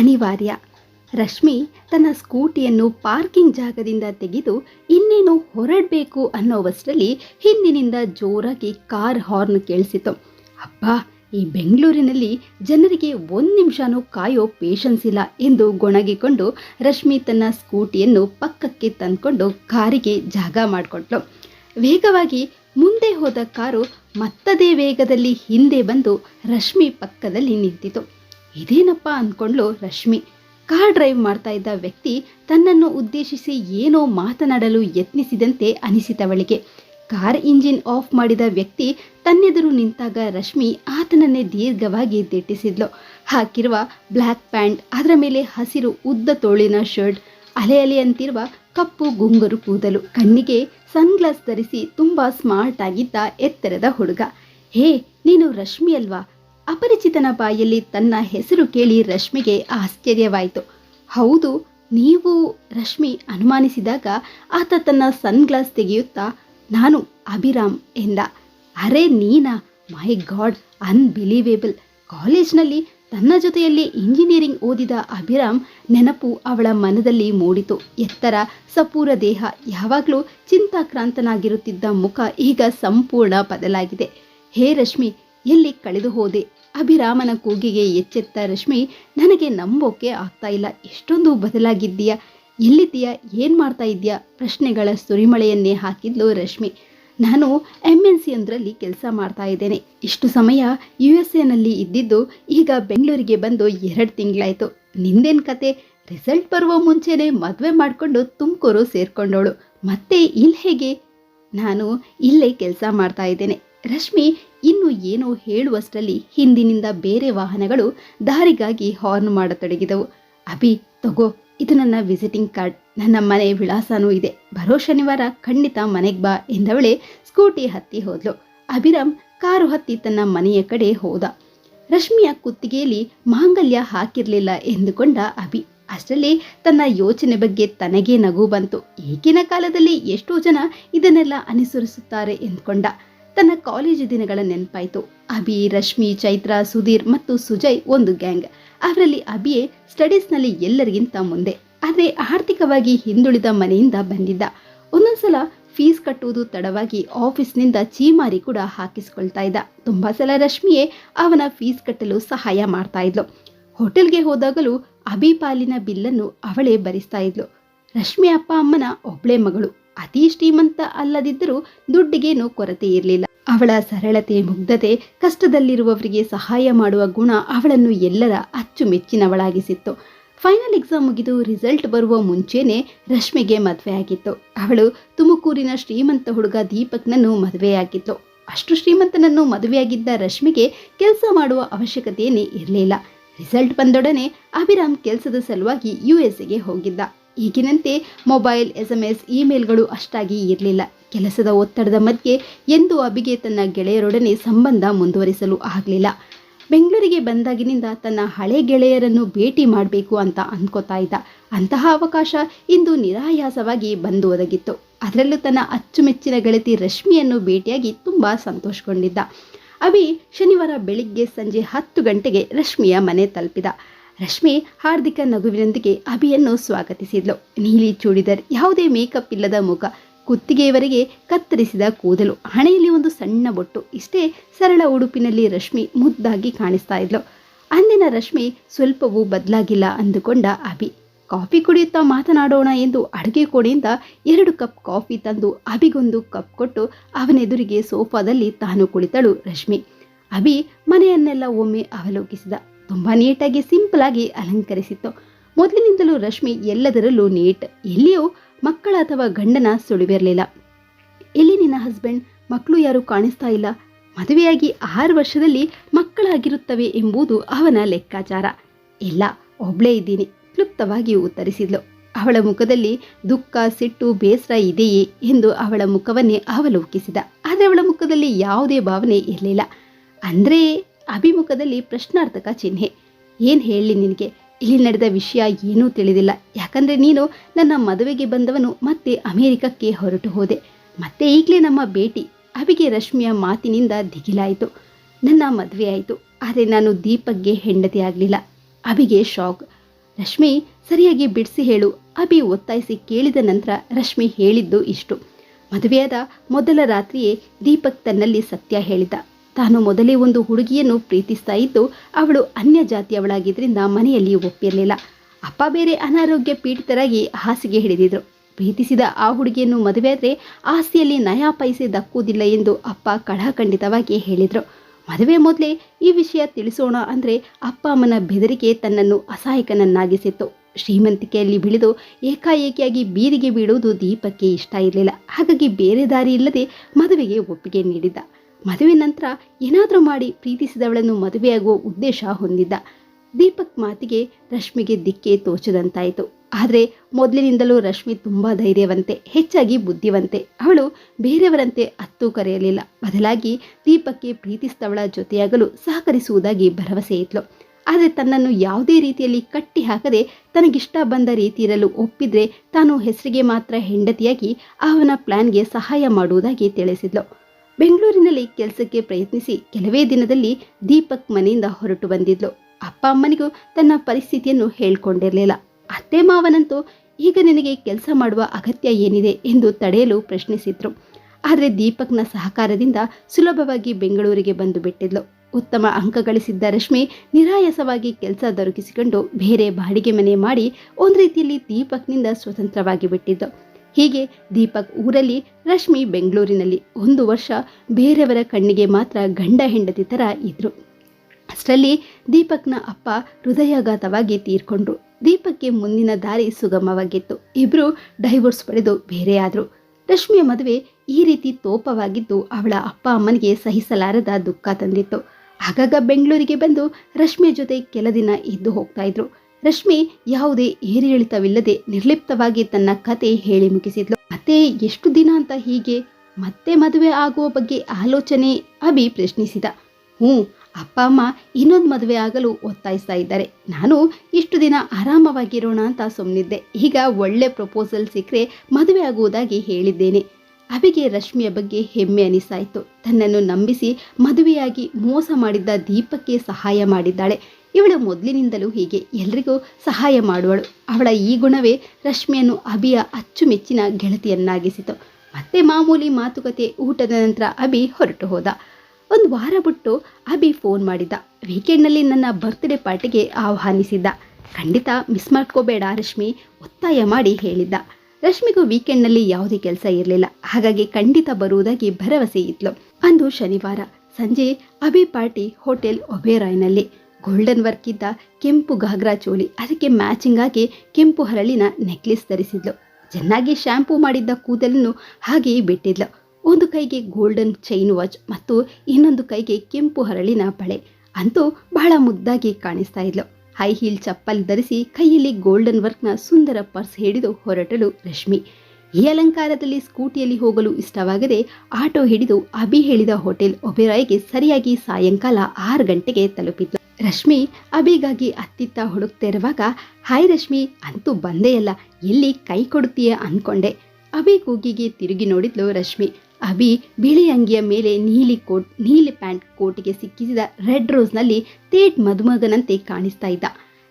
ಅನಿವಾರ್ಯ. ರಶ್ಮಿ ತನ್ನ ಸ್ಕೂಟಿಯನ್ನು ಪಾರ್ಕಿಂಗ್ ಜಾಗದಿಂದ ತೆಗೆದು ಇನ್ನೇನು ಹೊರಡಬೇಕು ಅನ್ನೋವಷ್ಟರಲ್ಲಿ ಹಿಂದಿನಿಂದ ಜೋರಾಗಿ ಕಾರ್ ಹಾರ್ನ್ ಕೇಳಿಸಿತು. ಅಪ್ಪ ಈ ಬೆಂಗಳೂರಿನಲ್ಲಿ ಜನರಿಗೆ ಒಂದು ನಿಮಿಷನೂ ಕಾಯೋ ಪೇಷನ್ಸ್ ಇಲ್ಲ ಎಂದು ಗೊಣಗಿಕೊಂಡು ರಶ್ಮಿ ತನ್ನ ಸ್ಕೂಟಿಯನ್ನು ಪಕ್ಕಕ್ಕೆ ತಂದ್ಕೊಂಡು ಕಾರಿಗೆ ಜಾಗ ಮಾಡಿಕೊಟ್ಲು ವೇಗವಾಗಿ ಮುಂದೆ ಹೋದ ಕಾರು ಮತ್ತದೇ ವೇಗದಲ್ಲಿ ಹಿಂದೆ ಬಂದು ರಶ್ಮಿ ಪಕ್ಕದಲ್ಲಿ ನಿಂತಿತು. ಇದೇನಪ್ಪ ಅಂದ್ಕೊಂಡ್ಲು ರಶ್ಮಿ. ಕಾರ್ ಡ್ರೈವ್ ಮಾಡ್ತಾ ಇದ್ದ ವ್ಯಕ್ತಿ ತನ್ನನ್ನು ಉದ್ದೇಶಿಸಿ ಏನೋ ಮಾತನಾಡಲು ಯತ್ನಿಸಿದಂತೆ ಅನಿಸಿತವಳಿಗೆ. ಕಾರ್ ಇಂಜಿನ್ ಆಫ್ ಮಾಡಿದ ವ್ಯಕ್ತಿ ತನ್ನೆದುರು ನಿಂತಾಗ ರಶ್ಮಿ ಆತನನ್ನೇ ದೀರ್ಘವಾಗಿ ದಿಟ್ಟಿಸಿದ್ಲು. ಹಾಕಿರುವ ಬ್ಲ್ಯಾಕ್ ಪ್ಯಾಂಟ್, ಅದರ ಮೇಲೆ ಹಸಿರು ಉದ್ದ ತೋಳಿನ ಶರ್ಟ್ ಅಲೆ ಅಂತಿರುವ ಕಪ್ಪು ಗುಂಗುರು ಕೂದಲು, ಕಣ್ಣಿಗೆ ಸನ್ಗ್ಲಾಸ್ ಧರಿಸಿ ತುಂಬಾ ಸ್ಮಾರ್ಟ್ ಆಗಿದ್ದ ಎತ್ತರದ ಹುಡುಗ. ಹೇ, ನೀನು ರಶ್ಮಿ ಅಲ್ವಾ? ಅಪರಿಚಿತನ ಬಾಯಲ್ಲಿ ತನ್ನ ಹೆಸರು ಕೇಳಿ ರಶ್ಮಿಗೆ ಆಶ್ಚರ್ಯವಾಯಿತು. ಹೌದು, ನೀವು ರಶ್ಮಿ ಅನುಮಾನಿಸಿದಾಗ ಆತ ತನ್ನ ಸನ್ಗ್ಲಾಸ್ ತೆಗೆಯುತ್ತಾ, ನಾನು ಅಭಿರಾಮ್ ಎಂದ. ಅರೆ ನೀನಾ, ಮೈ ಗಾಡ್, ಅನ್ಬಿಲೀವೇಬಲ್. ಕಾಲೇಜ್ನಲ್ಲಿ ತನ್ನ ಜೊತೆಯಲ್ಲಿ ಇಂಜಿನಿಯರಿಂಗ್ ಓದಿದ ಅಭಿರಾಮ್ ನೆನಪು ಅವಳ ಮನದಲ್ಲಿ ಮೂಡಿತು. ಎತ್ತರ ಸಪೂರ ದೇಹ, ಯಾವಾಗಲೂ ಚಿಂತಾಕ್ರಾಂತನಾಗಿರುತ್ತಿದ್ದ ಮುಖ ಈಗ ಸಂಪೂರ್ಣ ಬದಲಾಗಿದೆ. ಹೇ ರಶ್ಮಿ, ಎಲ್ಲಿ ಕಳೆದು ಹೋದೆ ಅಭಿರಾಮನ ಕೂಗಿಗೆ ಎಚ್ಚೆತ್ತ ರಶ್ಮಿ, ನನಗೆ ನಂಬೋಕೆ ಆಗ್ತಾ ಇಲ್ಲ. ಎಷ್ಟೊಂದು ಬದಲಾಗಿದ್ದೀಯಾ? ಎಲ್ಲಿದ್ದೀಯಾ? ಏನು ಮಾಡ್ತಾ ಇದೆಯಾ ಪ್ರಶ್ನೆಗಳ ಸುರಿಮಳೆಯನ್ನೇ ಹಾಕಿದ್ಲು ರಶ್ಮಿ. ನಾನು ಎಂ ಎನ್ ಸಿ ಒಂದರಲ್ಲಿ ಕೆಲಸ ಮಾಡ್ತಾ ಇದ್ದೇನೆ. ಇಷ್ಟು ಸಮಯ ಯು ಎಸ್ ಎನಲ್ಲಿ ಇದ್ದಿದ್ದು ಈಗ ಬೆಂಗಳೂರಿಗೆ ಬಂದು ಎರಡು ತಿಂಗಳಾಯಿತು. ನಿಂದೇನು ಕತೆ? ರಿಸಲ್ಟ್ ಬರುವ ಮುಂಚೆನೆ ಮದುವೆ ಮಾಡಿಕೊಂಡು ತುಮಕೂರು ಸೇರಿಕೊಂಡವಳು ಮತ್ತೆ ಇಲ್ಲಿ ಹೇಗೆ? ನಾನು ಇಲ್ಲೇ ಕೆಲಸ ಮಾಡ್ತಾ ಇದ್ದೇನೆ. ರಶ್ಮಿ ಇನ್ನು ಏನೋ ಹೇಳುವಷ್ಟರಲ್ಲಿ ಹಿಂದಿನಿಂದ ಬೇರೆ ವಾಹನಗಳು ದಾರಿಗಾಗಿ ಹಾರ್ನ್ ಮಾಡತೊಡಗಿದವು. ಅಭಿ, ತಗೋ, ಇದು ನನ್ನ ವಿಸಿಟಿಂಗ್ ಕಾರ್ಡ್ ನನ್ನ ಮನೆ ವಿಳಾಸನೂ ಇದೆ. ಬರೋ ಶನಿವಾರ ಖಂಡಿತ ಮನೆಗೆ ಬಾ ಎಂದವಳೆ ಸ್ಕೂಟಿ ಹತ್ತಿ ಹೋದ್ಲು. ಅಭಿರಾಮ್ ಕಾರು ಹತ್ತಿ ತನ್ನ ಮನೆಯ ಕಡೆ ಹೋದ. ರಶ್ಮಿಯ ಕುತ್ತಿಗೆಯಲ್ಲಿ ಮಾಂಗಲ್ಯ ಹಾಕಿರಲಿಲ್ಲ ಎಂದುಕೊಂಡ ಅಭಿ. ಅಷ್ಟರಲ್ಲಿ ತನ್ನ ಯೋಚನೆ ಬಗ್ಗೆ ತನಗೇ ನಗು ಬಂತು. ಈಗಿನ ಕಾಲದಲ್ಲಿ ಎಷ್ಟೋ ಜನ ಇದನ್ನೆಲ್ಲ ಅನುಸರಿಸುತ್ತಾರೆ ಎಂದ್ಕೊಂಡ. ತನ್ನ ಕಾಲೇಜು ದಿನಗಳ ನೆನಪಾಯಿತು. ಅಭಿ, ರಶ್ಮಿ, ಚೈತ್ರ, ಸುಧೀರ್ ಮತ್ತು ಸುಜಯ್ ಒಂದು ಗ್ಯಾಂಗ್. ಅವರಲ್ಲಿ ಅಭಿಯೇ ಸ್ಟಡೀಸ್ನಲ್ಲಿ ಎಲ್ಲರಿಗಿಂತ ಮುಂದೆ. ಆದರೆ ಆರ್ಥಿಕವಾಗಿ ಹಿಂದುಳಿದ ಮನೆಯಿಂದ ಬಂದಿದ್ದ. ಒಂದೊಂದ್ಸಲ ಫೀಸ್ ಕಟ್ಟುವುದು ತಡವಾಗಿ ಆಫೀಸ್ನಿಂದ ಚೀಮಾರಿ ಕೂಡ ಹಾಕಿಸ್ಕೊಳ್ತಾ ಇದ್ದ. ತುಂಬಾ ಸಲ ರಶ್ಮಿಯೇ ಅವನ ಫೀಸ್ ಕಟ್ಟಲು ಸಹಾಯ ಮಾಡ್ತಾ ಇದ್ಲು. ಹೋಟೆಲ್ಗೆ ಹೋದಾಗಲೂ ಅಭಿ ಪಾಲಿನ ಬಿಲ್ಲನ್ನು ಅವಳೇ ಭರಿಸ್ತಾ ಇದ್ಲು. ರಶ್ಮಿ ಅಪ್ಪ ಅಮ್ಮನ ಒಬ್ಳೆ ಮಗಳು. ಅತಿ ಶ್ರೀಮಂತ ಅಲ್ಲದಿದ್ದರೂ ದುಡ್ಡಿಗೇನು ಕೊರತೆ ಇರಲಿಲ್ಲ. ಅವಳ ಸರಳತೆ ಮುಗ್ಧತೆ ಕಷ್ಟದಲ್ಲಿರುವವರಿಗೆ ಸಹಾಯ ಮಾಡುವ ಗುಣ ಅವಳನ್ನು ಎಲ್ಲರ ಅಚ್ಚುಮೆಚ್ಚಿನವಳಾಗಿಸಿತ್ತು. ಫೈನಲ್ ಎಕ್ಸಾಮ್ ಮುಗಿದು ರಿಸಲ್ಟ್ ಬರುವ ಮುಂಚೆನೆ ರಶ್ಮಿಗೆ ಮದುವೆ ಆಗಿತ್ತು. ಅವಳು ತುಮಕೂರಿನ ಶ್ರೀಮಂತ ಹುಡುಗ ದೀಪಕ್ನನ್ನು ಮದುವೆಯಾಗಿತ್ತು. ಅಷ್ಟು ಶ್ರೀಮಂತನನ್ನು ಮದುವೆಯಾಗಿದ್ದ ರಶ್ಮಿಗೆ ಕೆಲಸ ಮಾಡುವ ಅವಶ್ಯಕತೆಯೇ ಇರಲಿಲ್ಲ. ರಿಸಲ್ಟ್ ಬಂದೊಡನೆ ಅಭಿರಾಮ್ ಕೆಲಸದ ಸಲುವಾಗಿ ಯು ಎಸ್ಗೆ ಹೋಗಿದ್ದ. ಈಗಿನಂತೆ ಮೊಬೈಲ್ ಎಸ್ ಎಂ ಎಸ್ ಇಮೇಲ್ಗಳು ಅಷ್ಟಾಗಿ ಇರಲಿಲ್ಲ. ಕೆಲಸದ ಒತ್ತಡದ ಮಧ್ಯೆ ಎಂದು ಅಭಿಗೆ ತನ್ನ ಗೆಳೆಯರೊಡನೆ ಸಂಬಂಧ ಮುಂದುವರಿಸಲು ಆಗಲಿಲ್ಲ. ಬೆಂಗಳೂರಿಗೆ ಬಂದಾಗಿನಿಂದ ತನ್ನ ಹಳೆ ಗೆಳೆಯರನ್ನು ಭೇಟಿ ಮಾಡಬೇಕು ಅಂತ ಅಂದ್ಕೋತಾ ಇದ್ದ. ಅಂತಹ ಅವಕಾಶ ಇಂದು ನಿರಾಯಾಸವಾಗಿ ಬಂದು ಒದಗಿತ್ತು ಅದರಲ್ಲೂ ತನ್ನ ಅಚ್ಚುಮೆಚ್ಚಿನ ಗೆಳತಿ ರಶ್ಮಿಯನ್ನು ಭೇಟಿಯಾಗಿ ತುಂಬ ಸಂತೋಷಗೊಂಡಿದ್ದ. ಅಭಿ ಶನಿವಾರ ಬೆಳಿಗ್ಗೆ ಸಂಜೆ ಹತ್ತು ಗಂಟೆಗೆ ರಶ್ಮಿಯ ಮನೆ ತಲುಪಿದ. ರಶ್ಮಿ ಹಾರ್ದಿಕ ನಗುವಿನೊಂದಿಗೆ ಅಭಿಯನ್ನು ಸ್ವಾಗತಿಸಿದ್ಲು. ನೀಲಿ ಚೂಡಿದರ್ ಯಾವುದೇ ಮೇಕಪ್ ಇಲ್ಲದ ಮುಖ, ಕುತ್ತಿಗೆಯವರೆಗೆ ಕತ್ತರಿಸಿದ ಕೂದಲು, ಹಣೆಯಲ್ಲಿ ಒಂದು ಸಣ್ಣ ಬೊಟ್ಟು, ಇಷ್ಟೇ ಸರಳ ಉಡುಪಿನಲ್ಲಿ ರಶ್ಮಿ ಮುದ್ದಾಗಿ ಕಾಣಿಸ್ತಾ ಇದ್ಲು. ಅಂದಿನ ರಶ್ಮಿ ಸ್ವಲ್ಪವೂ ಬದಲಾಗಿಲ್ಲ ಅಂದುಕೊಂಡ ಅಭಿ, ಕಾಫಿ ಕುಡಿಯುತ್ತಾ ಮಾತನಾಡೋಣ ಎಂದು ಅಡುಗೆ ಕೋಣೆಯಿಂದ ಎರಡು ಕಪ್ ಕಾಫಿ ತಂದು ಅಭಿಗೊಂದು ಕಪ್ ಕೊಟ್ಟು ಅವನೆದುರಿಗೆ ಸೋಫಾದಲ್ಲಿ ತಾನು ಕುಳಿತಳು ರಶ್ಮಿ. ಅಭಿ ಮನೆಯನ್ನೆಲ್ಲ ಒಮ್ಮೆ ಅವಲೋಕಿಸಿದ. ತುಂಬಾ ನೀಟಾಗಿ ಸಿಂಪಲ್ ಆಗಿ ಅಲಂಕರಿಸಿತ್ತು. ಮೊದಲಿನಿಂದಲೂ ರಶ್ಮಿ ಎಲ್ಲದರಲ್ಲೂ ನೀಟ್. ಎಲ್ಲಿಯೂ ಮಕ್ಕಳ ಅಥವಾ ಗಂಡನ ಸುಳಿವಿರಲಿಲ್ಲ. ಎಲ್ಲಿ ನಿನ್ನ ಹಸ್ಬೆಂಡ್? ಮಕ್ಕಳು ಯಾರೂ ಕಾಣಿಸ್ತಾ ಇಲ್ಲ. ಮದುವೆಯಾಗಿ ಆರು ವರ್ಷದಲ್ಲಿ ಮಕ್ಕಳಾಗಿರುತ್ತವೆ ಎಂಬುದು ಅವನ ಲೆಕ್ಕಾಚಾರ. ಇಲ್ಲ, ಒಬ್ಳೇ ಇದ್ದೀನಿ, ಕ್ಲುಪ್ತವಾಗಿ ಉತ್ತರಿಸಿದ್ಲು. ಅವಳ ಮುಖದಲ್ಲಿ ದುಃಖ, ಸಿಟ್ಟು, ಬೇಸರ ಇದೆಯೇ ಎಂದು ಅವಳ ಮುಖವನ್ನೇ ಅವಲೋಕಿಸಿದ. ಆದರೆ ಅವಳ ಮುಖದಲ್ಲಿ ಯಾವುದೇ ಭಾವನೆ ಇರಲಿಲ್ಲ. ಅಂದರೆ ಅಭಿಮುಖದಲ್ಲಿ ಪ್ರಶ್ನಾರ್ಥಕ ಚಿಹ್ನೆ. ಏನು ಹೇಳಿ ನಿನಗೆ? ಇಲ್ಲಿ ನಡೆದ ವಿಷಯ ಏನೂ ತಿಳಿದಿಲ್ಲ. ಯಾಕಂದರೆ ನೀನು ನನ್ನ ಮದುವೆಗೆ ಬಂದವನು ಮತ್ತೆ ಅಮೆರಿಕಕ್ಕೆ ಹೊರಟು ಹೋದೆ. ಮತ್ತೆ ಈಗಲೇ ನಮ್ಮ ಭೇಟಿ. ಅಭಿಗೆ ರಶ್ಮಿಯ ಮಾತಿನಿಂದ ದಿಗಿಲಾಯಿತು. ನನ್ನ ಮದುವೆ ಆಯಿತು. ಆದರೆ ನಾನು ದೀಪಕ್ಗೆ ಹೆಂಡತಿ ಆಗಲಿಲ್ಲ. ಅಭಿಗೆ ಶಾಕ್. ರಶ್ಮಿ, ಸರಿಯಾಗಿ ಬಿಡಿಸಿ ಹೇಳು. ಅಭಿ ಒತ್ತಾಯಿಸಿ ಕೇಳಿದ ನಂತರ ರಶ್ಮಿ ಹೇಳಿದ್ದು ಇಷ್ಟು. ಮದುವೆಯಾದ ಮೊದಲ ರಾತ್ರಿಯೇ ದೀಪಕ್ ತನ್ನಲ್ಲಿ ಸತ್ಯ ಹೇಳಿದ. ತಾನು ಮೊದಲೇ ಒಂದು ಹುಡುಗಿಯನ್ನು ಪ್ರೀತಿಸ್ತಾ ಇದ್ದು ಅವಳು ಅನ್ಯ ಜಾತಿಯವಳಾಗಿದ್ದರಿಂದ ಮನೆಯಲ್ಲಿ ಒಪ್ಪಿರಲಿಲ್ಲ. ಅಪ್ಪ ಬೇರೆ ಅನಾರೋಗ್ಯ ಪೀಡಿತರಾಗಿ ಹಾಸಿಗೆ ಹಿಡಿದಿದ್ರು. ಪ್ರೀತಿಸಿದ ಆ ಹುಡುಗಿಯನ್ನು ಮದುವೆಯಾದರೆ ಆಸ್ತಿಯಲ್ಲಿ ನಯಾ ಪೈಸೆ ದಕ್ಕುವುದಿಲ್ಲ ಎಂದು ಅಪ್ಪ ಕಡಾಖಂಡಿತವಾಗಿ ಹೇಳಿದರು. ಮದುವೆ ಮೊದಲೇ ಈ ವಿಷಯ ತಿಳಿಸೋಣ ಅಂದರೆ ಅಪ್ಪ ಅಮ್ಮನ ಬೆದರಿಕೆ ತನ್ನನ್ನು ಅಸಹಾಯಕನನ್ನಾಗಿಸಿತ್ತು. ಶ್ರೀಮಂತಿಕೆಯಲ್ಲಿ ಬಿಳಿದು ಏಕಾಏಕಿಯಾಗಿ ಬೀದಿಗೆ ಬೀಳುವುದು ದೀಪಕ್ಕೆ ಇಷ್ಟ ಇರಲಿಲ್ಲ. ಹಾಗಾಗಿ ಬೇರೆ ದಾರಿ ಇಲ್ಲದೆ ಮದುವೆಗೆ ಒಪ್ಪಿಗೆ ನೀಡಿದ್ದ. ಮದುವೆ ನಂತರ ಏನಾದರೂ ಮಾಡಿ ಪ್ರೀತಿಸಿದವಳನ್ನು ಮದುವೆಯಾಗುವ ಉದ್ದೇಶ ಹೊಂದಿದ್ದ ದೀಪಕ್ ಮಾತಿಗೆ ರಶ್ಮಿಗೆ ದಿಕ್ಕೆ ತೋಚದಂತಾಯಿತು. ಆದರೆ ಮೊದಲಿನಿಂದಲೂ ರಶ್ಮಿ ತುಂಬ ಧೈರ್ಯವಂತೆ, ಹೆಚ್ಚಾಗಿ ಬುದ್ಧಿವಂತೆ. ಅವಳು ಬೇರೆಯವರಂತೆ ಅತ್ತು ಕರೆಯಲಿಲ್ಲ. ಬದಲಾಗಿ ದೀಪಕ್ಕೆ ಪ್ರೀತಿಸಿದವಳ ಜೊತೆಯಾಗಲು ಸಹಕರಿಸುವುದಾಗಿ ಭರವಸೆ ಇತ್ತು ಆದರೆ ತನ್ನನ್ನು ಯಾವುದೇ ರೀತಿಯಲ್ಲಿ ಕಟ್ಟಿ ಹಾಕದೆ ತನಗಿಷ್ಟ ಬಂದ ರೀತಿಯಿರಲು ಒಪ್ಪಿದ್ರೆ ತಾನು ಹೆಸರಿಗೆ ಮಾತ್ರ ಹೆಂಡತಿಯಾಗಿ ಅವನ ಪ್ಲಾನ್ಗೆ ಸಹಾಯ ಮಾಡುವುದಾಗಿ ತಿಳಿಸಿದ್ಲು. ಬೆಂಗಳೂರಿನಲ್ಲಿ ಕೆಲಸಕ್ಕೆ ಪ್ರಯತ್ನಿಸಿ ಕೆಲವೇ ದಿನದಲ್ಲಿ ದೀಪಕ್ ಮನೆಯಿಂದ ಹೊರಟು ಬಂದಿದ್ಲು. ಅಪ್ಪ ಅಮ್ಮನಿಗೂ ತನ್ನ ಪರಿಸ್ಥಿತಿಯನ್ನು ಹೇಳ್ಕೊಂಡಿರಲಿಲ್ಲ. ಅತ್ತೆ ಮಾವನಂತೂ ಈಗ ನಿನಗೆ ಕೆಲಸ ಮಾಡುವ ಅಗತ್ಯ ಏನಿದೆ ಎಂದು ತಡೆಯಲು ಪ್ರಶ್ನಿಸಿದ್ರು. ಆದರೆ ದೀಪಕ್ನ ಸಹಕಾರದಿಂದ ಸುಲಭವಾಗಿ ಬೆಂಗಳೂರಿಗೆ ಬಂದು ಬಿಟ್ಟಿದ್ಲು. ಉತ್ತಮ ಅಂಕ ಗಳಿಸಿದ್ದ ರಶ್ಮಿ ನಿರಾಯಾಸವಾಗಿ ಕೆಲಸ ದೊರಕಿಸಿಕೊಂಡು ಬೇರೆ ಬಾಡಿಗೆ ಮನೆ ಮಾಡಿ ಒಂದು ರೀತಿಯಲ್ಲಿ ದೀಪಕ್ನಿಂದ ಸ್ವತಂತ್ರವಾಗಿ ಬಿಟ್ಟಿದ್ದು. ಹೀಗೆ ದೀಪಕ್ ಊರಲ್ಲಿ ರಶ್ಮಿ ಬೆಂಗಳೂರಿನಲ್ಲಿ ಒಂದು ವರ್ಷ ಬೇರೆಯವರ ಕಣ್ಣಿಗೆ ಮಾತ್ರ ಗಂಡ ಹೆಂಡತಿ ಥರ ಇದ್ರು. ಅಷ್ಟರಲ್ಲಿ ದೀಪಕ್ನ ಅಪ್ಪ ಹೃದಯಾಘಾತವಾಗಿ ತೀರ್ಕೊಂಡ್ರು. ದೀಪಕ್ಗೆ ಮುಂದಿನ ದಾರಿ ಸುಗಮವಾಗಿತ್ತು. ಇಬ್ಬರು ಡೈವೋರ್ಸ್ ಪಡೆದು ಬೇರೆಯಾದರು ರಶ್ಮಿಯ ಮದುವೆ ಈ ರೀತಿ ತೋಪವಾಗಿದ್ದು ಅವಳ ಅಪ್ಪ ಅಮ್ಮನಿಗೆ ಸಹಿಸಲಾರದ ದುಃಖ ತಂದಿತ್ತು. ಆಗಾಗ ಬೆಂಗಳೂರಿಗೆ ಬಂದು ರಶ್ಮಿಯ ಜೊತೆ ಕೆಲ ದಿನ ಇದ್ದು ಹೋಗ್ತಾ ಇದ್ರು. ರಶ್ಮಿ ಯಾವುದೇ ಏರಿಳಿತವಿಲ್ಲದೆ ನಿರ್ಲಿಪ್ತವಾಗಿ ತನ್ನ ಕತೆ ಹೇಳಿ ಮುಗಿಸಿದ್ಲು. ಮತ್ತೆ ಎಷ್ಟು ದಿನ ಅಂತ ಹೀಗೆ ಮತ್ತೆ ಮದುವೆ ಆಗುವ ಬಗ್ಗೆ ಆಲೋಚನೆ ಅಭಿ ಪ್ರಶ್ನಿಸಿದ. ಹ್ಞೂ, ಅಪ್ಪ, ಅಮ್ಮ ಇನ್ನೊಂದು ಮದುವೆ ಆಗಲು ಒತ್ತಾಯಿಸ್ತಾ ಇದ್ದಾರೆ. ನಾನು ಇಷ್ಟು ದಿನ ಆರಾಮವಾಗಿರೋಣ ಅಂತ ಸುಮ್ಮನಿದ್ದೆ ಈಗ ಒಳ್ಳೆ ಪ್ರಪೋಸಲ್ ಸಿಕ್ಕರೆ ಮದುವೆ ಆಗುವುದಾಗಿ ಹೇಳಿದ್ದೇನೆ. ಅಭಿಗೆ ರಶ್ಮಿಯ ಬಗ್ಗೆ ಹೆಮ್ಮೆ ಅನಿಸಾಯಿತು. ತನ್ನನ್ನು ನಂಬಿಸಿ ಮದುವೆಯಾಗಿ ಮೋಸ ಮಾಡಿದ್ದ ದೀಪಕ್ಕೆ ಸಹಾಯ ಮಾಡಿದ್ದಾಳೆ. ಇವಳು ಮೊದಲಿನಿಂದಲೂ ಹೀಗೆ ಎಲ್ರಿಗೂ ಸಹಾಯ ಮಾಡುವಳು. ಅವಳ ಈ ಗುಣವೇ ರಶ್ಮಿಯನ್ನು ಅಭಿಯ ಅಚ್ಚುಮೆಚ್ಚಿನ ಗೆಳತಿಯನ್ನಾಗಿಸಿತು. ಮತ್ತೆ ಮಾಮೂಲಿ ಮಾತುಕತೆ ಊಟದ ನಂತರ ಅಭಿ ಹೊರಟು ಹೋದ. ಒಂದು ವಾರ ಬಿಟ್ಟು ಅಭಿ ಫೋನ್ ಮಾಡಿದ್ದ ವೀಕೆಂಡ್ನಲ್ಲಿ ನನ್ನ ಬರ್ತ್ಡೇ ಪಾರ್ಟಿಗೆ ಆಹ್ವಾನಿಸಿದ್ದ. ಖಂಡಿತ ಮಿಸ್ ಮಾಡ್ಕೋಬೇಡ ರಶ್ಮಿ, ಒತ್ತಾಯ ಮಾಡಿ ಹೇಳಿದ್ದ. ರಶ್ಮಿಗೂ ವೀಕೆಂಡ್ನಲ್ಲಿ ಯಾವುದೇ ಕೆಲಸ ಇರಲಿಲ್ಲ. ಹಾಗಾಗಿ ಖಂಡಿತ ಬರುವುದಾಗಿ ಭರವಸೆ ಇದ್ಲು. ಅಂದು ಶನಿವಾರ ಸಂಜೆ ಅಭಿ ಪಾರ್ಟಿ ಹೋಟೆಲ್ ಒಬೇರಾಯ್ನಲ್ಲಿ. ಗೋಲ್ಡನ್ ವರ್ಕ್ ಇದ್ದ ಕೆಂಪು ಘಾಗ್ರಾ ಚೋಲಿ ಅದಕ್ಕೆ ಮ್ಯಾಚಿಂಗ್ ಆಗಿ ಕೆಂಪು ಹರಳಿನ ನೆಕ್ಲೆಸ್ ಧರಿಸಿದ್ಲು. ಚೆನ್ನಾಗಿ ಶ್ಯಾಂಪೂ ಮಾಡಿದ್ದ ಕೂದಲನ್ನು ಹಾಗೆಯೇ ಬಿಟ್ಟಿದ್ಲು. ಒಂದು ಕೈಗೆ ಗೋಲ್ಡನ್ ಚೈನ್ ವಾಚ್ ಮತ್ತು ಇನ್ನೊಂದು ಕೈಗೆ ಕೆಂಪು ಹರಳಿನ ಬಳೆ. ಅಂತೂ ಬಹಳ ಮುದ್ದಾಗಿ ಕಾಣಿಸ್ತಾ ಇದ್ಲು. ಹೈ ಹೀಲ್ ಚಪ್ಪಲ್ ಧರಿಸಿ ಕೈಯಲ್ಲಿ ಗೋಲ್ಡನ್ ವರ್ಕ್ನ ಸುಂದರ ಪರ್ಸ್ ಹಿಡಿದು ಹೊರಟಳು ರಶ್ಮಿ. ಈ ಅಲಂಕಾರದಲ್ಲಿ ಸ್ಕೂಟಿಯಲ್ಲಿ ಹೋಗಲು ಇಷ್ಟವಾಗದೆ ಆಟೋ ಹಿಡಿದು ಅಭಿ ಹೇಳಿದ ಹೋಟೆಲ್ ಒಬೆರಾಯ್ಗೆ ಸರಿಯಾಗಿ ಸಾಯಂಕಾಲ ಆರು ಗಂಟೆಗೆ ತಲುಪಿದ್ಲು. ರಶ್ಮಿ ಅಭಿಗಾಗಿ ಅತ್ತಿತ್ತ ಹುಡುಕ್ತಿರುವಾಗ, ಹಾಯ್ ರಶ್ಮಿ, ಅಂತೂ ಬಂದೇ ಅಲ್ಲ ಎಲ್ಲಿ ಕೈ ಕೊಡುತ್ತೀಯ? ಅಂದ್ಕೊಂಡೆ ಅಭಿ ಕೂಗಿಗೆ ತಿರುಗಿ ನೋಡಿದ್ಲು ರಶ್ಮಿ. ಅಭಿ ಬಿಳಿ ಅಂಗಿಯ ಮೇಲೆ ನೀಲಿ ಕೋಟ್, ನೀಲಿ ಪ್ಯಾಂಟ್ ಕೋಟಿಗೆ ಸಿಕ್ಕಿಸಿದ ರೆಡ್ ರೋಸ್ನಲ್ಲಿ ತೇಟ್ ಮದುಮಗನಂತೆ ಕಾಣಿಸ್ತಾ ಇದ್ದ.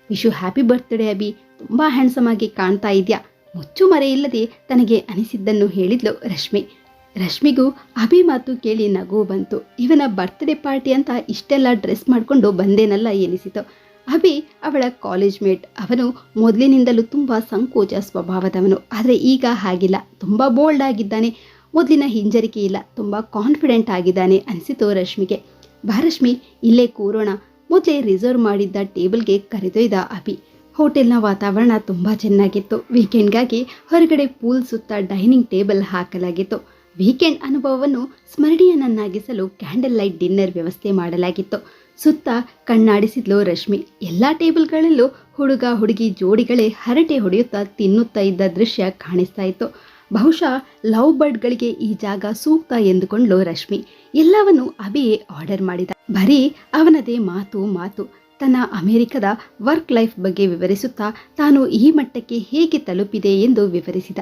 ವಿಶು, ಹ್ಯಾಪಿ ಬರ್ತ್ಡೇ ಅಭಿ ತುಂಬ ಹ್ಯಾಂಡ್ಸಮ್ ಆಗಿ ಕಾಣ್ತಾ ಇದೆಯಾ. ಮುಚ್ಚು ಮರೆಯಿಲ್ಲದೆ ತನಗೆ ಅನಿಸಿದ್ದನ್ನು ಹೇಳಿದ್ಲು ರಶ್ಮಿ. ರಶ್ಮಿಗೂ ಅಭಿ ಮಾತು ಕೇಳಿ ನಗು ಬಂತು. ಇವನ ಬರ್ತ್ಡೇ ಪಾರ್ಟಿ ಅಂತ ಇಷ್ಟೆಲ್ಲ ಡ್ರೆಸ್ ಮಾಡಿಕೊಂಡು ಬಂದೇನಲ್ಲ ಎನಿಸಿತು. ಅಭಿ ಅವಳ ಕಾಲೇಜ್ ಮೇಟ್ ಅವನು ಮೊದಲಿನಿಂದಲೂ ತುಂಬ ಸಂಕೋಚ ಸ್ವಭಾವದವನು. ಆದರೆ ಈಗ ಹಾಗಿಲ್ಲ. ತುಂಬ ಬೋಲ್ಡ್ ಆಗಿದ್ದಾನೆ. ಮೊದಲಿನ ಹಿಂಜರಿಕೆ ಇಲ್ಲ. ತುಂಬ ಕಾನ್ಫಿಡೆಂಟ್ ಆಗಿದ್ದಾನೆ ಅನಿಸಿತು ರಶ್ಮಿಗೆ. ಬಾ ರಶ್ಮಿ, ಇಲ್ಲೇ ಕೂರೋಣ. ಮೊದಲೇ ರಿಸರ್ವ್ ಮಾಡಿದ್ದ ಟೇಬಲ್ಗೆ ಕರೆದೊಯ್ದ ಅಭಿ. ಹೋಟೆಲ್ನ ವಾತಾವರಣ ತುಂಬ ಚೆನ್ನಾಗಿತ್ತು. ವೀಕೆಂಡ್ಗಾಗಿ ಹೊರಗಡೆ ಪೂಲ್ ಸುತ್ತ ಡೈನಿಂಗ್ ಟೇಬಲ್ ಹಾಕಲಾಗಿತ್ತು. ವೀಕೆಂಡ್ ಅನುಭವವನ್ನು ಸ್ಮರಣೀಯನನ್ನಾಗಿಸಲು ಕ್ಯಾಂಡಲ್ ಲೈಟ್ ಡಿನ್ನರ್ ವ್ಯವಸ್ಥೆ ಮಾಡಲಾಗಿತ್ತು. ಸುತ್ತ ಕಣ್ಣಾಡಿಸಿದ್ಲು ರಶ್ಮಿ. ಎಲ್ಲ ಟೇಬಲ್ಗಳಲ್ಲೂ ಹುಡುಗ ಹುಡುಗಿ ಜೋಡಿಗಳೇ ಹರಟೆ ಹೊಡೆಯುತ್ತಾ ತಿನ್ನುತ್ತಾ ಇದ್ದ ದೃಶ್ಯ ಕಾಣಿಸ್ತಾ ಇತ್ತು. ಬಹುಶಃ ಲವ್ ಬರ್ಡ್ಗಳಿಗೆ ಈ ಜಾಗ ಸೂಕ್ತ ಎಂದುಕೊಂಡ್ಲು ರಶ್ಮಿ. ಎಲ್ಲವನ್ನು ಅಭಿಯೇ ಆರ್ಡರ್ ಮಾಡಿದ. ಬರೀ ಅವನದೇ ಮಾತು ಮಾತು. ತನ್ನ ಅಮೆರಿಕದ ವರ್ಕ್ ಲೈಫ್ ಬಗ್ಗೆ ವಿವರಿಸುತ್ತಾ ತಾನು ಈ ಮಟ್ಟಕ್ಕೆ ಹೇಗೆ ತಲುಪಿದೆ ಎಂದು ವಿವರಿಸಿದ.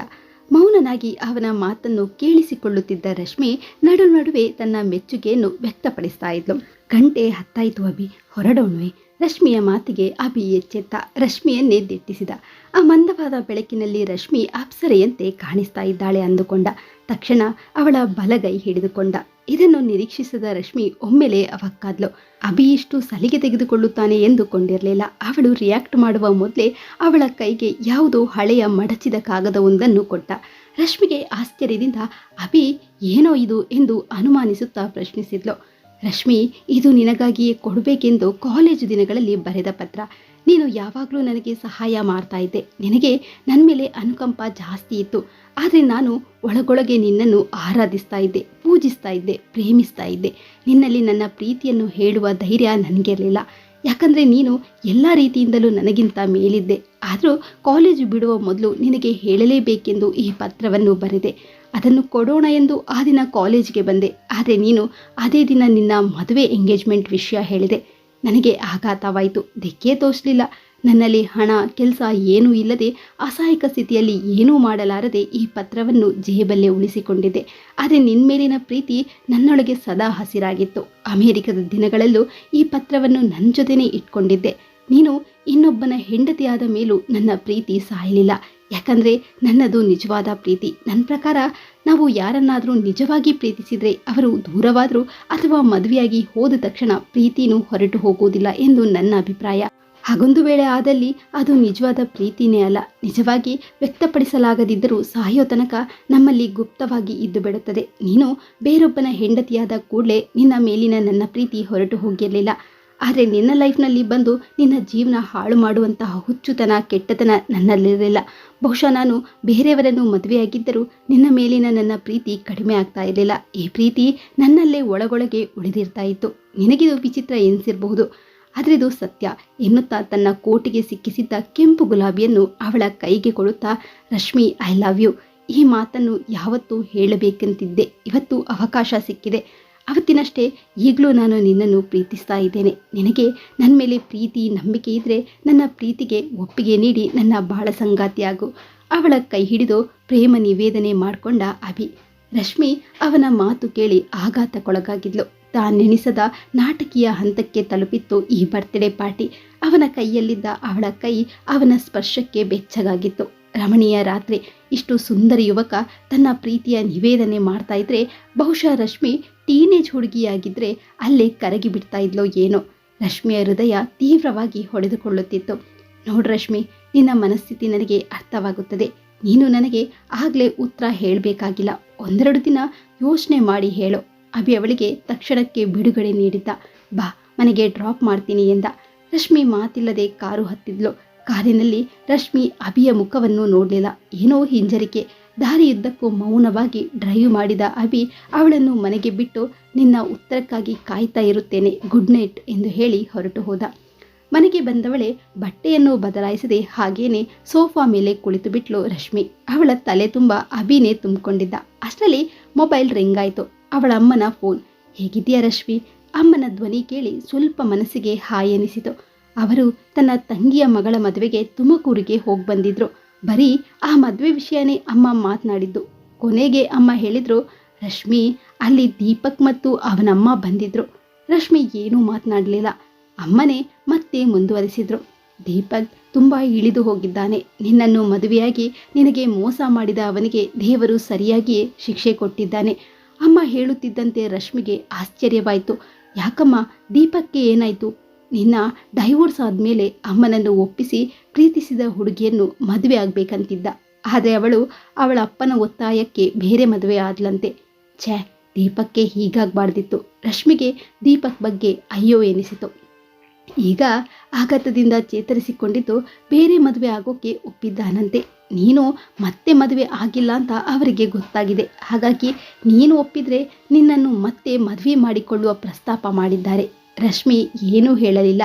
ಮೌನನಾಗಿ ಅವನ ಮಾತನ್ನು ಕೇಳಿಸಿಕೊಳ್ಳುತ್ತಿದ್ದ ರಶ್ಮಿ ನಡು ನಡುವೆ ತನ್ನ ಮೆಚ್ಚುಗೆಯನ್ನು ವ್ಯಕ್ತಪಡಿಸ್ತಾ ಇದ್ಲು. ಗಂಟೆ ಹತ್ತಾಯಿತು ಅಭಿ, ಹೊರಡೋಣ್ವೆ. ರಶ್ಮಿಯ ಮಾತಿಗೆ ಅಭಿ ಎಚ್ಚೆತ್ತ, ರಶ್ಮಿಯನ್ನೇ ದಿಟ್ಟಿಸಿದ. ಆ ಮಂದವಾದ ಬೆಳಕಿನಲ್ಲಿ ರಶ್ಮಿ ಅಪ್ಸರೆಯಂತೆ ಕಾಣಿಸ್ತಾ ಇದ್ದಾಳೆ ಅಂದುಕೊಂಡ. ತಕ್ಷಣ ಅವಳ ಬಲಗೈ ಹಿಡಿದುಕೊಂಡ. ಇದನ್ನು ನಿರೀಕ್ಷಿಸಿದ ರಶ್ಮಿ ಒಮ್ಮೆಲೆ ಅವಕ್ಕಾದ್ಲು ಅಭಿ ಇಷ್ಟು ಸಲಿಗೆ ತೆಗೆದುಕೊಳ್ಳುತ್ತಾನೆ ಎಂದುಕೊಂಡಿರಲಿಲ್ಲ. ಅವಳು ರಿಯಾಕ್ಟ್ ಮಾಡುವ ಮೊದಲೇ ಅವಳ ಕೈಗೆ ಯಾವುದೋ ಹಳೆಯ ಮಡಚಿದ ಕಾಗದವೊಂದನ್ನು ಕೊಟ್ಟ. ರಶ್ಮಿಗೆ ಆಶ್ಚರ್ಯದಿಂದ, ಅಭಿ, ಏನೋ ಇದು? ಎಂದು ಅನುಮಾನಿಸುತ್ತಾ ಪ್ರಶ್ನಿಸಿದ್ಲು. ರಶ್ಮಿ, ಇದು ನಿನಗಾಗಿಯೇ ಕೊಡಬೇಕೆಂದು ಕಾಲೇಜು ದಿನಗಳಲ್ಲಿ ಬರೆದ ಪತ್ರ. ನೀನು ಯಾವಾಗಲೂ ನನಗೆ ಸಹಾಯ ಮಾಡ್ತಾ ಇದ್ದೆ. ನಿನಗೆ ನನ್ನ ಮೇಲೆ ಅನುಕಂಪ ಜಾಸ್ತಿ ಇತ್ತು. ಆದರೆ ನಾನು ಒಳಗೊಳಗೆ ನಿನ್ನನ್ನು ಆರಾಧಿಸ್ತಾ ಇದ್ದೆ, ಪೂಜಿಸ್ತಾ ಇದ್ದೆ, ಪ್ರೇಮಿಸ್ತಾ ಇದ್ದೆ. ನಿನ್ನಲ್ಲಿ ನನ್ನ ಪ್ರೀತಿಯನ್ನು ಹೇಳುವ ಧೈರ್ಯ ನನಗಿರಲಿಲ್ಲ. ಯಾಕಂದರೆ ನೀನು ಎಲ್ಲ ರೀತಿಯಿಂದಲೂ ನನಗಿಂತ ಮೇಲಿದ್ದೆ. ಆದರೂ ಕಾಲೇಜು ಬಿಡುವ ಮೊದಲು ನಿನಗೆ ಹೇಳಲೇಬೇಕೆಂದು ಈ ಪತ್ರವನ್ನು ಬರೆದೆ. ಅದನ್ನು ಕೊಡೋಣ ಎಂದು ಆ ದಿನ ಕಾಲೇಜಿಗೆ ಬಂದೆ. ಆದರೆ ನೀನು ಅದೇ ದಿನ ನಿನ್ನ ಮದುವೆ ಎಂಗೇಜ್ಮೆಂಟ್ ವಿಷಯ ಹೇಳಿದೆ. ನನಗೆ ಆಘಾತವಾಯಿತು. ದಿಕ್ಕೇ ತೋಚಲಿಲ್ಲ ನನ್ನಲ್ಲಿ ಹಣ, ಕೆಲಸ ಏನೂ ಇಲ್ಲದೆ ಅಸಹಾಯಕ ಸ್ಥಿತಿಯಲ್ಲಿ ಏನೂ ಮಾಡಲಾರದೆ ಈ ಪತ್ರವನ್ನು ಜೇಬಲ್ಲೇ ಉಳಿಸಿಕೊಂಡಿದ್ದೆ. ಆದರೆ ನಿನ್ನ ಮೇಲಿನ ಪ್ರೀತಿ ನನ್ನೊಳಗೆ ಸದಾ ಹಸಿರಾಗಿತ್ತು. ಅಮೆರಿಕದ ದಿನಗಳಲ್ಲೂ ಈ ಪತ್ರವನ್ನು ನನ್ನ ಜೊತೆನೇ ಇಟ್ಕೊಂಡಿದ್ದೆ. ನೀನು ಇನ್ನೊಬ್ಬನ ಹೆಂಡತಿಯಾದ ಮೇಲೂ ನನ್ನ ಪ್ರೀತಿ ಸಾಯಲಿಲ್ಲ. ಯಾಕಂದರೆ ನನ್ನದು ನಿಜವಾದ ಪ್ರೀತಿ. ನನ್ನ ಪ್ರಕಾರ ನಾವು ಯಾರನ್ನಾದರೂ ನಿಜವಾಗಿ ಪ್ರೀತಿಸಿದರೆ ಅವರು ದೂರವಾದರೂ ಅಥವಾ ಮದುವೆಯಾಗಿ ಹೋದ ತಕ್ಷಣ ಪ್ರೀತಿನೂ ಹೊರಟು ಹೋಗುವುದಿಲ್ಲ ಎಂದು ನನ್ನ ಅಭಿಪ್ರಾಯ. ಹಾಗೊಂದು ವೇಳೆ ಆದಲ್ಲಿ ಅದು ನಿಜವಾದ ಪ್ರೀತಿನೇ ಅಲ್ಲ. ನಿಜವಾಗಿ ವ್ಯಕ್ತಪಡಿಸಲಾಗದಿದ್ದರೂ ಸಹಾಯೋ ತನಕ ನಮ್ಮಲ್ಲಿ ಗುಪ್ತವಾಗಿ ಇದ್ದು ಬಿಡುತ್ತದೆ ನೀನು ಬೇರೊಬ್ಬನ ಹೆಂಡತಿಯಾದ ಕೂಡಲೇ ನಿನ್ನ ಮೇಲಿನ ನನ್ನ ಪ್ರೀತಿ ಹೊರಟು ಹೋಗಿರಲಿಲ್ಲ. ಆದರೆ ನಿನ್ನ ಲೈಫ್ನಲ್ಲಿ ಬಂದು ನಿನ್ನ ಜೀವನ ಹಾಳು ಮಾಡುವಂತಹ ಹುಚ್ಚುತನ, ಕೆಟ್ಟತನ ನನ್ನಲ್ಲಿರಲಿಲ್ಲ. ಬಹುಶಃ ನಾನು ಬೇರೆಯವರನ್ನು ಮದುವೆಯಾಗಿದ್ದರೂ ನಿನ್ನ ಮೇಲಿನ ನನ್ನ ಪ್ರೀತಿ ಕಡಿಮೆ ಆಗ್ತಾ ಇರಲಿಲ್ಲ. ಈ ಪ್ರೀತಿ ನನ್ನಲ್ಲೇ ಒಳಗೊಳಗೆ ಉಳಿದಿರ್ತಾ ಇತ್ತು. ನಿನಗಿದು ವಿಚಿತ್ರ ಎನಿಸಿರಬಹುದು. ಆದರೆ ಇದು ಸತ್ಯ. ಎನ್ನುತ್ತಾ ತನ್ನ ಕೋಟಿಗೆ ಸಿಕ್ಕಿಸಿದ್ದ ಕೆಂಪು ಗುಲಾಬಿಯನ್ನು ಅವಳ ಕೈಗೆ ಕೊಡುತ್ತಾ, ರಶ್ಮಿ ಐ ಲವ್ ಯು ಈ ಮಾತನ್ನು ಯಾವತ್ತೂ ಹೇಳಬೇಕಂತಿದ್ದೆ. ಇವತ್ತು ಅವಕಾಶ ಸಿಕ್ಕಿದೆ. ಅವತ್ತಿನಷ್ಟೇ ಈಗಲೂ ನಾನು ನಿನ್ನನ್ನು ಪ್ರೀತಿಸ್ತಾ ಇದ್ದೇನೆ. ನಿನಗೆ ನನ್ನ ಮೇಲೆ ಪ್ರೀತಿ, ನಂಬಿಕೆ ಇದ್ದರೆ ನನ್ನ ಪ್ರೀತಿಗೆ ಒಪ್ಪಿಗೆ ನೀಡಿ ನನ್ನ ಬಾಳ ಸಂಗಾತಿಯಾಗು ಅವಳ ಕೈ ಹಿಡಿದು ಪ್ರೇಮ ನಿವೇದನೆ ಮಾಡಿಕೊಂಡ ಅಭಿ. ರಶ್ಮಿ ಅವನ ಮಾತು ಕೇಳಿ ಆಘಾತಕ್ಕೊಳಗಾಗಿದ್ಲು. ತಾನೆಣಿಸದ ನಾಟಕೀಯ ಹಂತಕ್ಕೆ ತಲುಪಿತ್ತು ಈ ಬರ್ತ್ಡೇ ಪಾರ್ಟಿ ಅವನ ಕೈಯಲ್ಲಿದ್ದ ಅವಳ ಕೈ ಅವನ ಸ್ಪರ್ಶಕ್ಕೆ ಬೆಚ್ಚಗಾಗಿತ್ತು. ರಮಣೀಯ ರಾತ್ರಿ. ಇಷ್ಟು ಸುಂದರ ಯುವಕ ತನ್ನ ಪ್ರೀತಿಯ ನಿವೇದನೆ ಮಾಡ್ತಾ ಇದ್ರೆ ಬಹುಶಃ ರಶ್ಮಿ ಟೀನೇಜ್ ಹುಡುಗಿಯಾಗಿದ್ದರೆ ಅಲ್ಲೇ ಕರಗಿ ಬಿಡ್ತಾ ಇದ್ಲೋ ಏನೋ. ರಶ್ಮಿಯ ಹೃದಯ ತೀವ್ರವಾಗಿ ಹೊಡೆದುಕೊಳ್ಳುತ್ತಿತ್ತು. ನೋಡು ರಶ್ಮಿ, ನಿನ್ನ ಮನಸ್ಥಿತಿ ನನಗೆ ಅರ್ಥವಾಗುತ್ತದೆ. ನೀನು ನನಗೆ ಆಗಲೇ ಉತ್ತರ ಹೇಳಬೇಕಾಗಿಲ್ಲ. ಒಂದೆರಡು ದಿನ ಯೋಚನೆ ಮಾಡಿ ಹೇಳು. ಅಭಿ ಅವಳಿಗೆ ತಕ್ಷಣಕ್ಕೆ ಬಿಡುಗಡೆ ನೀಡಿದ್ದ. ಬಾ, ಮನೆಗೆ ಡ್ರಾಪ್ ಮಾಡ್ತೀನಿ ಎಂದ. ರಶ್ಮಿ ಮಾತಿಲ್ಲದೆ ಕಾರು ಹತ್ತಿದ್ಲು. ಕಾರಿನಲ್ಲಿ ರಶ್ಮಿ ಅಭಿಯ ಮುಖವನ್ನು ನೋಡಲಿಲ್ಲ. ಏನೋ ಹಿಂಜರಿಕೆ. ದಾರಿಯುದ್ದಕ್ಕೂ ಮೌನವಾಗಿ ಡ್ರೈವ್ ಮಾಡಿದ ಅಭಿ ಅವಳನ್ನು ಮನೆಗೆ ಬಿಟ್ಟು ನಿನ್ನ ಉತ್ತರಕ್ಕಾಗಿ ಕಾಯ್ತಾ ಇರುತ್ತೇನೆ ಗುಡ್ ನೈಟ್ ಎಂದು ಹೇಳಿ ಹೊರಟು ಹೋದ. ಮನೆಗೆ ಬಂದವಳೆ ಬಟ್ಟೆಯನ್ನು ಬದಲಾಯಿಸದೆ ಹಾಗೇನೆ ಸೋಫಾ ಮೇಲೆ ಕುಳಿತು ಬಿಟ್ಲು ರಶ್ಮಿ. ಅವಳ ತಲೆ ತುಂಬ ಅಭಿನೇ ತುಂಬಿಕೊಂಡಿದ್ದ. ಅಷ್ಟರಲ್ಲಿ ಮೊಬೈಲ್ ರಿಂಗ್ ಆಯಿತು. ಅವಳ ಅಮ್ಮನ ಫೋನ್ ಹೇಗಿದೆಯಾ ರಶ್ಮಿ? ಅಮ್ಮನ ಧ್ವನಿ ಕೇಳಿ ಸ್ವಲ್ಪ ಮನಸ್ಸಿಗೆ ಹಾಯೆನಿಸಿತು ಅವರು ತನ್ನ ತಂಗಿಯ ಮಗಳ ಮದುವೆಗೆ ತುಮಕೂರಿಗೆ ಹೋಗಿ ಬಂದಿದ್ರು. ಬರೀ ಆ ಮದುವೆ ವಿಷಯನೇ ಅಮ್ಮ ಮಾತನಾಡಿದ್ದು. ಕೊನೆಗೆ ಅಮ್ಮ ಹೇಳಿದ್ರು, ರಶ್ಮಿ, ಅಲ್ಲಿ ದೀಪಕ್ ಮತ್ತು ಅವನಮ್ಮ ಬಂದಿದ್ರು. ರಶ್ಮಿ ಏನೂ ಮಾತನಾಡಲಿಲ್ಲ. ಅಮ್ಮನೇ ಮತ್ತೆ ಮುಂದುವರಿಸಿದ್ರು. ದೀಪಕ್ ತುಂಬ ಇಳಿದು ಹೋಗಿದ್ದಾನೆ. ನಿನ್ನನ್ನು ಮದುವೆಯಾಗಿ ನಿನಗೆ ಮೋಸ ಮಾಡಿದ ಅವನಿಗೆ ದೇವರು ಸರಿಯಾಗಿಯೇ ಶಿಕ್ಷೆ ಕೊಟ್ಟಿದ್ದಾನೆ. ಅಮ್ಮ ಹೇಳುತ್ತಿದ್ದಂತೆ ರಶ್ಮಿಗೆ ಆಶ್ಚರ್ಯವಾಯಿತು. ಯಾಕಮ್ಮ ದೀಪಕ್ಕೆ ಏನಾಯಿತು? ನಿನ್ನ ಡೈವೋರ್ಸ್ ಆದಮೇಲೆ ಅಮ್ಮನನ್ನು ಒಪ್ಪಿಸಿ ಪ್ರೀತಿಸಿದ ಹುಡುಗಿಯನ್ನು ಮದುವೆ ಆಗಬೇಕಂತಿದ್ದ. ಆದರೆ ಅವಳು ಅವಳ ಅಪ್ಪನ ಒತ್ತಾಯಕ್ಕೆ ಬೇರೆ ಮದುವೆ ಆದ್ಲಂತೆ ಛೇ, ದೀಪಕ್ಕೆ ಹೀಗಾಗಬಾರ್ದಿತ್ತು. ರಶ್ಮಿಗೆ ದೀಪಕ್ ಬಗ್ಗೆ ಅಯ್ಯೋ ಎನಿಸಿತು. ಈಗ ಆಘಾತದಿಂದ ಚೇತರಿಸಿಕೊಂಡಿದ್ದು ಬೇರೆ ಮದುವೆ ಆಗೋಕ್ಕೆ ಒಪ್ಪಿದ್ದಾನಂತೆ. ನೀನು ಮತ್ತೆ ಮದುವೆ ಆಗಿಲ್ಲ ಅಂತ ಅವರಿಗೆ ಗೊತ್ತಾಗಿದೆ. ಹಾಗಾಗಿ ನೀನು ಒಪ್ಪಿದರೆ ನಿನ್ನನ್ನು ಮತ್ತೆ ಮದುವೆ ಮಾಡಿಕೊಳ್ಳುವ ಪ್ರಸ್ತಾಪ ಮಾಡಿದ್ದಾರೆ. ರಶ್ಮಿ ಏನೂ ಹೇಳಲಿಲ್ಲ.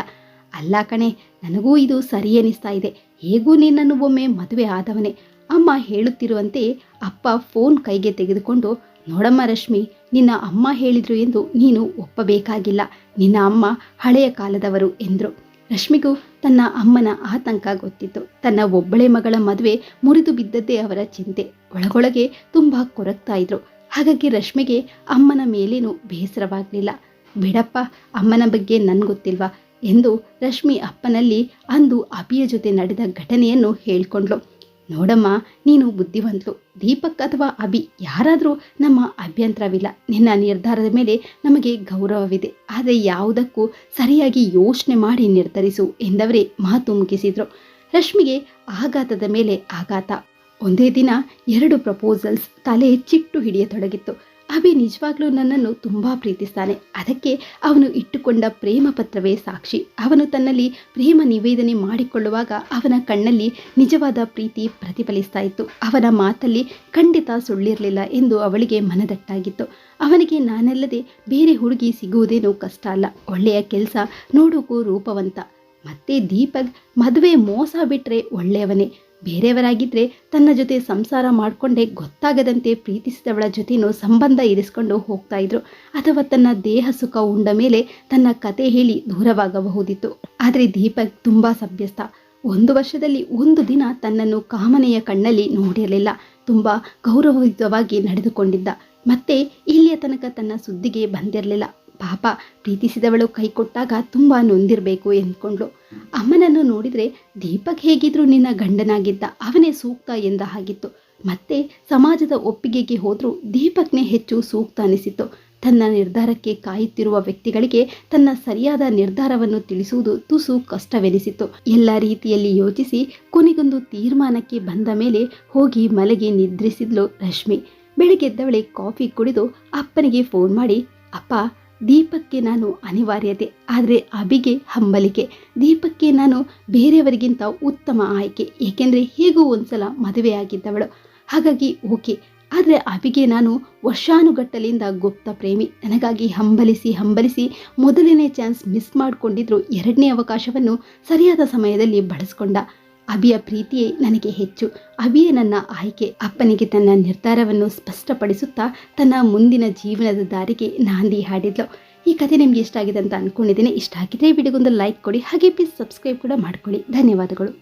ಅಲ್ಲ ಕಣೆ, ನನಗೂ ಇದು ಸರಿ ಅನ್ನಿಸ್ತಾ ಇದೆ. ಹೇಗೂ ನಿನ್ನನ್ನು ಒಮ್ಮೆ ಮದುವೆ ಆದವನೇ? ಅಮ್ಮ ಹೇಳುತ್ತಿರುವಂತೆ ಅಪ್ಪ ಫೋನ್ ಕೈಗೆ ತೆಗೆದುಕೊಂಡು, ನೋಡಮ್ಮ ರಶ್ಮಿ, ನಿನ್ನ ಅಮ್ಮ ಹೇಳಿದ್ರು ಎಂದು ನೀನು ಒಪ್ಪಬೇಕಾಗಿಲ್ಲ. ನಿನ್ನ ಅಮ್ಮ ಹಳೆಯ ಕಾಲದವರು ಎಂದರು. ರಶ್ಮಿಗೂ ತನ್ನ ಅಮ್ಮನ ಆತಂಕ ಗೊತ್ತಿತ್ತು. ತನ್ನ ಒಬ್ಬಳೆ ಮಗಳ ಮದುವೆ ಮುರಿದು ಬಿದ್ದದ್ದೇ ಅವರ ಚಿಂತೆ. ಒಳಗೊಳಗೆ ತುಂಬ ಕೊರಗ್ತಾ ಇದ್ರು. ಹಾಗಾಗಿ ರಶ್ಮಿಗೆ ಅಮ್ಮನ ಮೇಲೇನೂ ಬೇಸರವಾಗಲಿಲ್ಲ. ಬಿಡಪ್ಪ, ಅಮ್ಮನ ಬಗ್ಗೆ ನನಗೆ ಗೊತ್ತಿಲ್ವಾ ಎಂದು ರಶ್ಮಿ ಅಪ್ಪನಲ್ಲಿ ಅಂದು ಅಭಿಯ ಜೊತೆ ನಡೆದ ಘಟನೆಯನ್ನು ಹೇಳ್ಕೊಂಡ್ಲು ನೋಡಮ್ಮ, ನೀನು ಬುದ್ಧಿವಂತಲು. ದೀಪಕ್ ಅಥವಾ ಅಭಿ ಯಾರಾದರೂ ನಮ್ಮ ಅಭ್ಯಂತರವಿಲ್ಲ. ನಿನ್ನ ನಿರ್ಧಾರದ ಮೇಲೆ ನಮಗೆ ಗೌರವವಿದೆ. ಆದರೆ ಯಾವುದಕ್ಕೂ ಸರಿಯಾಗಿ ಯೋಚನೆ ಮಾಡಿ ನಿರ್ಧರಿಸು ಎಂದವರೇ ಮಾತು ಮುಗಿಸಿದರು. ರಶ್ಮಿಗೆ ಆಘಾತದ ಮೇಲೆ ಆಘಾತ. ಒಂದೇ ದಿನ ಎರಡು ಪ್ರಪೋಸಲ್ಸ್ ತಲೆ ಚಿಟ್ಟು ಹಿಡಿಯತೊಡಗಿತ್ತು. ಅಭಿ ನಿಜವಾಗ್ಲೂ ನನ್ನನ್ನು ತುಂಬ ಪ್ರೀತಿಸ್ತಾನೆ. ಅದಕ್ಕೆ ಅವನು ಇಟ್ಟುಕೊಂಡ ಪ್ರೇಮ ಪತ್ರವೇ ಸಾಕ್ಷಿ. ಅವನು ತನ್ನಲ್ಲಿ ಪ್ರೇಮ ನಿವೇದನೆ ಮಾಡಿಕೊಳ್ಳುವಾಗ ಅವನ ಕಣ್ಣಲ್ಲಿ ನಿಜವಾದ ಪ್ರೀತಿ ಪ್ರತಿಫಲಿಸ್ತಾ ಇತ್ತು. ಅವನ ಮಾತಲ್ಲಿ ಖಂಡಿತ ಸುಳ್ಳಿರಲಿಲ್ಲ ಎಂದು ಅವಳಿಗೆ ಮನದಟ್ಟಾಗಿತ್ತು. ಅವನಿಗೆ ನಾನಲ್ಲದೆ ಬೇರೆ ಹುಡುಗಿ ಸಿಗುವುದೇನೂ ಕಷ್ಟ ಅಲ್ಲ. ಒಳ್ಳೆಯ ಕೆಲಸ ನೋಡೋಕು ರೂಪವಂತ. ಮತ್ತೆ ದೀಪಕ್ ಮದುವೆ ಮೋಸ ಬಿಟ್ಟರೆ ಒಳ್ಳೆಯವನೇ. ಬೇರೆಯವರಾಗಿದ್ದರೆ ತನ್ನ ಜೊತೆ ಸಂಸಾರ ಮಾಡಿಕೊಂಡೇ ಗೊತ್ತಾಗದಂತೆ ಪ್ರೀತಿಸಿದವಳ ಜೊತೆನೂ ಸಂಬಂಧ ಇರಿಸ್ಕೊಂಡು ಹೋಗ್ತಾ ಇದ್ರು. ಅಥವಾ ತನ್ನ ದೇಹ ಸುಖ ಉಂಡ ಮೇಲೆ ತನ್ನ ಕತೆ ಹೇಳಿ ದೂರವಾಗಬಹುದಿತ್ತು. ಆದರೆ ದೀಪಕ್ ತುಂಬ ಸಭ್ಯಸ್ಥ. ಒಂದು ವರ್ಷದಲ್ಲಿ ಒಂದು ದಿನ ತನ್ನನ್ನು ಕಾಮನೆಯ ಕಣ್ಣಲ್ಲಿ ನೋಡಿರಲಿಲ್ಲ. ತುಂಬ ಗೌರವಯುತವಾಗಿ ನಡೆದುಕೊಂಡಿದ್ದ. ಮತ್ತೆ ಇಲ್ಲಿಯ ತನಕ ತನ್ನ ಸುದ್ದಿಗೆ ಬಂದಿರಲಿಲ್ಲ. ಪಾಪ ಪ್ರೀತಿಸಿದವಳು ಕೈ ಕೊಟ್ಟಾಗ ತುಂಬ ನೊಂದಿರಬೇಕು ಎಂದ್ಕೊಂಡ್ಳು. ಅಮ್ಮನನ್ನು ನೋಡಿದರೆ ದೀಪಕ್ ಹೇಗಿದ್ರು ನಿನ್ನ ಗಂಡನಾಗಿದ್ದ ಅವನೇ ಸೂಕ್ತ ಎಂದ ಹಾಗಿತ್ತು. ಮತ್ತೆ ಸಮಾಜದ ಒಪ್ಪಿಗೆಗೆ ಹೋದರೂ ದೀಪಕ್ನೇ ಹೆಚ್ಚು ಸೂಕ್ತ ಅನಿಸಿತ್ತು. ತನ್ನ ನಿರ್ಧಾರಕ್ಕೆ ಕಾಯುತ್ತಿರುವ ವ್ಯಕ್ತಿಗಳಿಗೆ ತನ್ನ ಸರಿಯಾದ ನಿರ್ಧಾರವನ್ನು ತಿಳಿಸುವುದು ತುಸು ಕಷ್ಟವೆನಿಸಿತು ಎಲ್ಲ ರೀತಿಯಲ್ಲಿ ಯೋಚಿಸಿ ಕೊನೆಗೊಂದು ತೀರ್ಮಾನಕ್ಕೆ ಬಂದ ಮೇಲೆ ಹೋಗಿ ಮಲಗಿ ನಿದ್ರಿಸಿದ್ಲು ರಶ್ಮಿ. ಬೆಳಗ್ಗೆದ್ದವಳೆ ಕಾಫಿ ಕುಡಿದು ಅಪ್ಪನಿಗೆ ಫೋನ್ ಮಾಡಿ, ಅಪ್ಪ ದೀಪಕ್ಕೆ ನಾನು ಅನಿವಾರ್ಯತೆ, ಆದರೆ ಅಭಿಗೆ ಹಂಬಲಿಕೆ. ದೀಪಕ್ಕೆ ನಾನು ಬೇರೆಯವರಿಗಿಂತ ಉತ್ತಮ ಆಯ್ಕೆ, ಏಕೆಂದರೆ ಹೇಗೂ ಒಂದ್ಸಲ ಮದುವೆಯಾಗಿದ್ದವಳು ಹಾಗಾಗಿ ಓಕೆ, ಆದರೆ ಅಭಿಗೆ ನಾನು ವರ್ಷಾನುಗಟ್ಟಲಿಂದ ಗುಪ್ತ ಪ್ರೇಮಿ. ನನಗಾಗಿ ಹಂಬಲಿಸಿ ಹಂಬಲಿಸಿ ಮೊದಲನೇ ಚಾನ್ಸ್ ಮಿಸ್ ಮಾಡಿಕೊಂಡಿದ್ರು ಎರಡನೇ ಅವಕಾಶವನ್ನು ಸರಿಯಾದ ಸಮಯದಲ್ಲಿ ಬಳಸ್ಕೊಂಡ. ಅಭಿಯ ಪ್ರೀತಿಯೇ ನನಗೆ ಹೆಚ್ಚು. ಅಭಿಯೇ ನನ್ನ ಆಯ್ಕೆ. ಅಪ್ಪನಿಗೆ ತನ್ನ ನಿರ್ಧಾರವನ್ನು ಸ್ಪಷ್ಟಪಡಿಸುತ್ತಾ ತನ್ನ ಮುಂದಿನ ಜೀವನದ ದಾರಿಗೆ ನಾಂದಿ ಹಾಡಿದ್ಲು. ಈ ಕಥೆ ನಿಮ್ಗೆ ಇಷ್ಟ ಆಗಿದೆ ಅಂತ ಅಂದ್ಕೊಂಡಿದ್ದೀನಿ ಇಷ್ಟ ಆಗಿದ್ರೆ ವಿಡಿಯೋಗೊಂದು ಲೈಕ್ ಕೊಡಿ. ಹಾಗೆ ಪ್ಲೀಸ್ ಸಬ್ಸ್ಕ್ರೈಬ್ ಕೂಡ ಮಾಡ್ಕೊಳ್ಳಿ. ಧನ್ಯವಾದಗಳು.